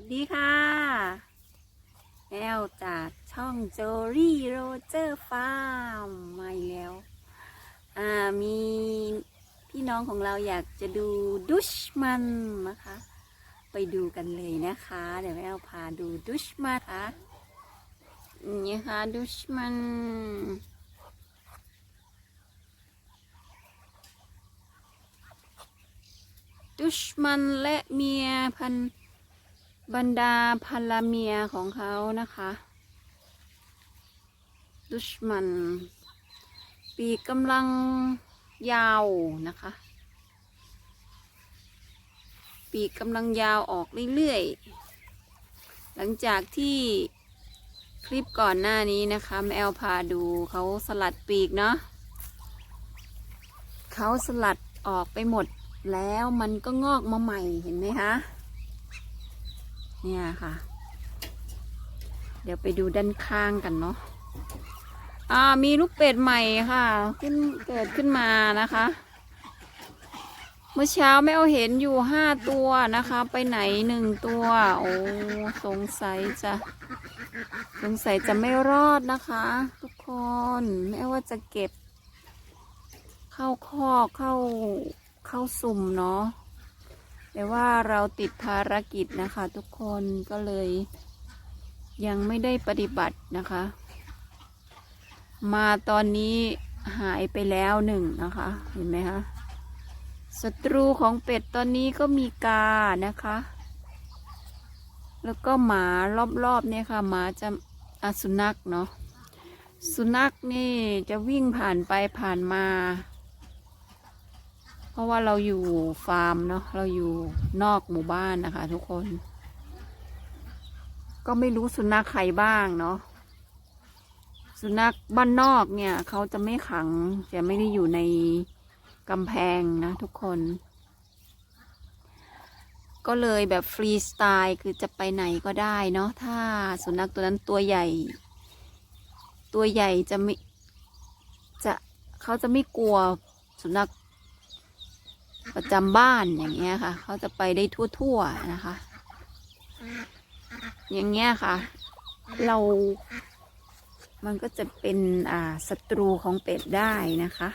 วัสดีค่ะแอลจากช่องโจรี่โรเจอร์ฟาร์มมาแล้วอ่ามีพี่น้องของเราอยากจะดูดุชมันนะคะ ไปดูกันเลยนะคะ เดี๋ยวแอลพาดูดุชมันค่ะนี่ค่ะดุชมันดุชมันและเมียพัน บรรดาพันลเมียของเขานะคะดุชมัน ปีกกำลังยาวนะคะ ปีกกำลังยาวออกเรื่อยๆ หลังจากที่คลิปก่อนหน้านี้นะคะแมวพาดูเขาสลัดปีกเนาะเขาสลัดออกไปหมดแล้วมันก็งอกมาใหม่เห็นไหมคะ เนี่ยค่ะ เดี๋ยวไปดูด้านข้างกันเนาะอ่ามีลูกเป็ดใหม่ค่ะ ขึ้นเกิดขึ้นมานะคะ เมื่อเช้าไม่เอาเห็นอยู่ห้าตัวนะคะ ไปไหนหนึ่งตัว โอ้สงสัยจะสงสัยจะไม่รอดนะคะ ทุกคนไม่ว่าจะเก็บ เข้าคอกเข้าเข้าสุ่มเนาะ แต่ว่าเราติดภารกิจนะคะทุกคนก็เลยยังไม่ได้ปฏิบัตินะคะ มาตอนนี้หายไปแล้วหนึ่งนะคะ เห็นไหมคะศัตรูของเป็ดตอนนี้ก็มีกานะคะ แล้วก็หมารอบๆเนี่ยค่ะหมาจะอะสุนัขเนาะสุนัขนี่จะวิ่งผ่านไปผ่านมา ราะว่าเราอยู่ฟาร์มเนาะเราอยู่นอกหมู่บ้านนะคะ ทุกคน ก็ไม่รู้สุนัขใครบ้างเนาะสุนัขบ้านนอกเนี่ย เขาจะไม่ขังจะไม่ได้อยู่ในกำแพงนะทุกคน ก็เลยแบบฟรีสไตล์คือจะไปไหนก็ได้เนาะถ้าสุนัขตัวนั้นตัวใหญ่ ตัวใหญ่จะไม่จะเขาจะไม่กลัวสุนัข ประจำบ้านอย่างเงี้ยค่ะ เขาจะไปได้ทั่วๆนะคะ อย่างเงี้ยค่ะ เรา มันก็จะเป็นอ่าศัตรูของเป็ดได้นะคะ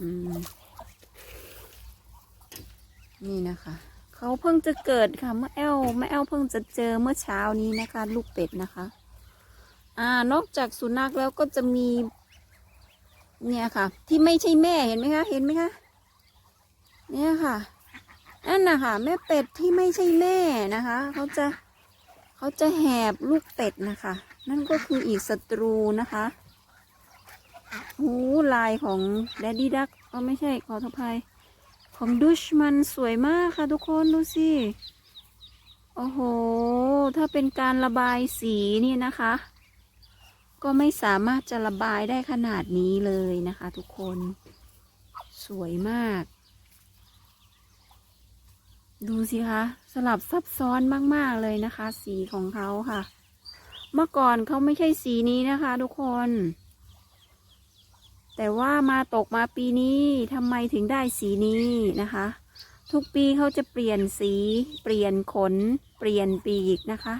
อืมนี่นะคะเขาเพิ่งจะเกิดค่ะเมื่อแอลเมื่อแอลเพิ่งจะเจอเมื่อเช้านี้นะคะ ลูกเป็ดนะคะ อ่านอกจากสุนัขแล้วก็จะมี เนี่ยค่ะ ที่ไม่ใช่แม่เห็นไหมคะ เห็นไหมคะ เนี่ยค่ะนั่นนะคะแม่เป็ดที่ไม่ใช่แม่นะคะเขาจะเขาจะแหบลูกเป็ดนะคะ นั่นก็คืออีกศัตรูนะคะหูลายของแดดดี้ดักก็ไม่ใช่ขออภัย ของดุชมันสวยมากค่ะทุกคนดูสิโอ้โห ถ้าเป็นการระบายสีนี่นะคะ ก็ไม่สามารถจะระบายได้ขนาดนี้เลยนะคะ ทุกคนสวยมาก ดูสิคะสลับซับซ้อนมาก ๆ เลยนะคะ สีของเขาค่ะ เมื่อก่อนเขาไม่ใช่สีนี้นะคะ ทุกคน แต่ว่ามาตกมาปีนี้ทำไมถึงได้สีนี้นะคะ ทุกปีเขาจะเปลี่ยนสี เปลี่ยนขน เปลี่ยนปีกนะคะ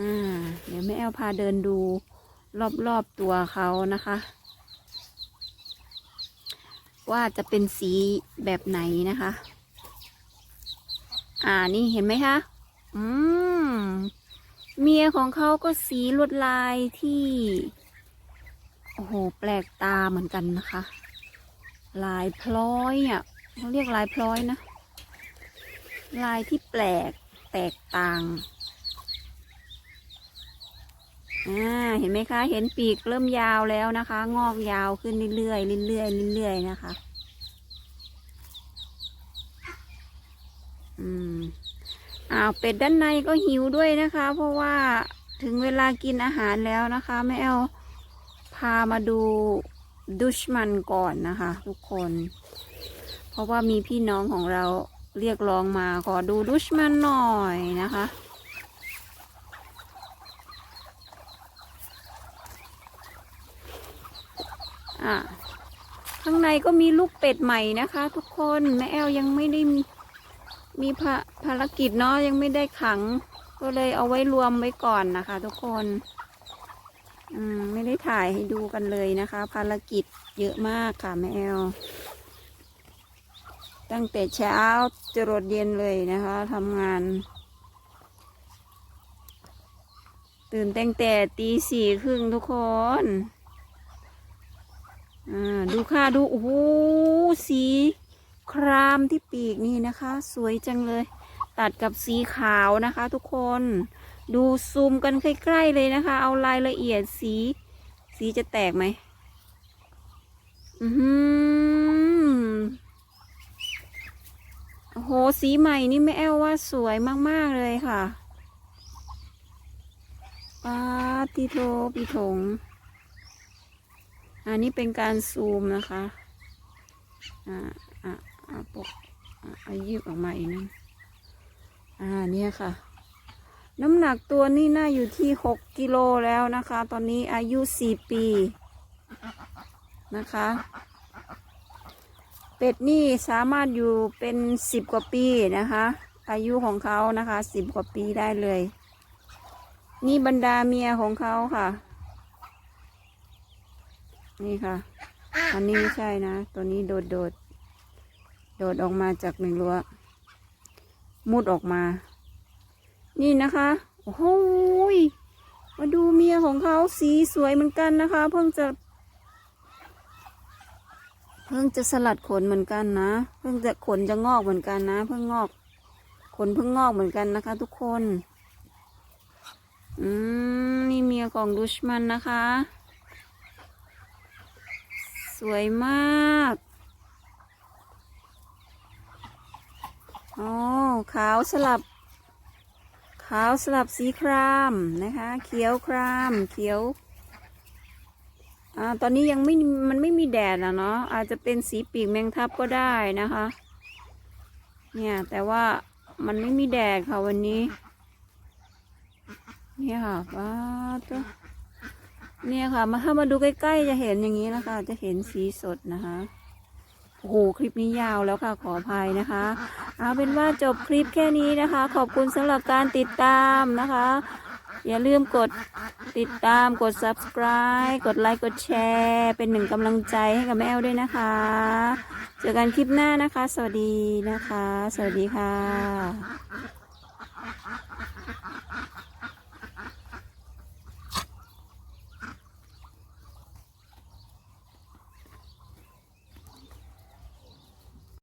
อ่าเดี๋ยวแม่แอลพาเดินดูรอบ ๆ ตัวเขานะคะ ว่าจะเป็นสีแบบไหนนะคะ อ่านี่เห็นไหมคะ อืม เมียของเขาก็สีลวดลายที่ โอ้โห แปลกตาเหมือนกันนะคะ ลายพลอยอะเขาเรียกลายพลอยนะ ลายที่แปลกแตกต่าง อ่า เห็นไหมคะ เห็นปีกเริ่มยาวแล้วนะคะ งอกยาวขึ้นเรื่อยๆเรื่อยๆเรื่อยๆนะคะ อืมอ้าวเป็ดด้านในก็หิวด้วยนะคะ เพราะว่าถึงเวลากินอาหารแล้วนะคะแม่แอลพามาดูดุชมันก่อนนะคะ ทุกคน เพราะว่ามีพี่น้องของเราเรียกร้องมาขอดูดุชมันหน่อยนะคะ อะข้างในก็มีลูกเป็ดใหม่นะคะ ทุกคนแม่แอลยังไม่ได้มี ภาภารกิจเนาะยังไม่ได้ขัง ก็เลยเอาไว้รวมไว้ก่อนนะคะ ทุกคน อืมไม่ได้ถ่ายให้ดูกันเลยนะคะ ภารกิจเยอะมากค่ะแม่แอลตั้งแต่เช้าจรดเย็นเลยนะคะทำงาน ตื่นตั้งแต่ตีสี่ครึ่งทุกคนอ่าดูค่ะดู โอ้โหสี ครามที่ปีกนี่นะคะ สวยจังเลย ตัดกับสีขาวนะคะ ทุกคนดูซูมกันใกล้ๆเลยนะคะ เอารายละเอียดสี สีจะแตกไหมอือหือโหสีใหม่นี่แม่แอลว่าสวยมากๆเลยค่ะปาติโทปิถง อันนี้เป็นการซูมนะคะ อ่าอ่าอ่า ปกอายืบออกมาอีกนึงอ่าเนี่ยค่ะ น้ำหนักตัวนี่น่าอยู่ที่หกกิโลแล้วนะคะ ตอนนี้อายุสี่ปีนะคะ เป็ดนี่สามารถอยู่เป็นสิบกว่าปีนะคะ อายุของเขานะคะสิบกว่าปีได้เลย นี่บรรดาเมียของเขาค่ะ นี่ค่ะ อันนี้ไม่ใช่นะ ตัวนี้โดดโดด โดดออกมาจากหนึ่งรั้ว มุดออกมา นี่นะคะ โอ้โหยมาดูเมียของเขาสีสวยเหมือนกันนะคะ เพิ่งจะ เพิ่งจะสลัดขนเหมือนกันนะ เพิ่งจะขนจะงอกเหมือนกันนะ เพิ่งงอก ขนเพิ่งงอกเหมือนกันนะคะ ทุกคน อืมนี่เมียของดุชมันนะคะ สวยมาก อ๋อขาวสลับ ขาวสลับสีครามนะคะ เขียวครามเขียวอ่าตอนนี้ยังไม่มันไม่มีแดดอะเนาะอาจจะเป็นสีปีกแมงทับก็ได้นะคะ เนี่ยแต่ว่ามันไม่มีแดดค่ะวันนี้ เนี่ยค่ะว้าตัวเนี่ยค่ะ มาถ้ามาดูใกล้ๆจะเห็นอย่างนี้นะคะ จะเห็นสีสดนะคะ โหคลิปนี้ยาวแล้วค่ะขออภัยนะคะ เอาเป็นว่าจบคลิปแค่นี้นะคะ ขอบคุณสำหรับการติดตามนะคะ อย่าลืมกดติดตามกด subscribe กดไลค์กดแชร์ เป็นหนึ่งกำลังใจให้กับแม่แอลด้วยนะคะ เจอกันคลิปหน้านะคะ สวัสดีนะคะ สวัสดีค่ะ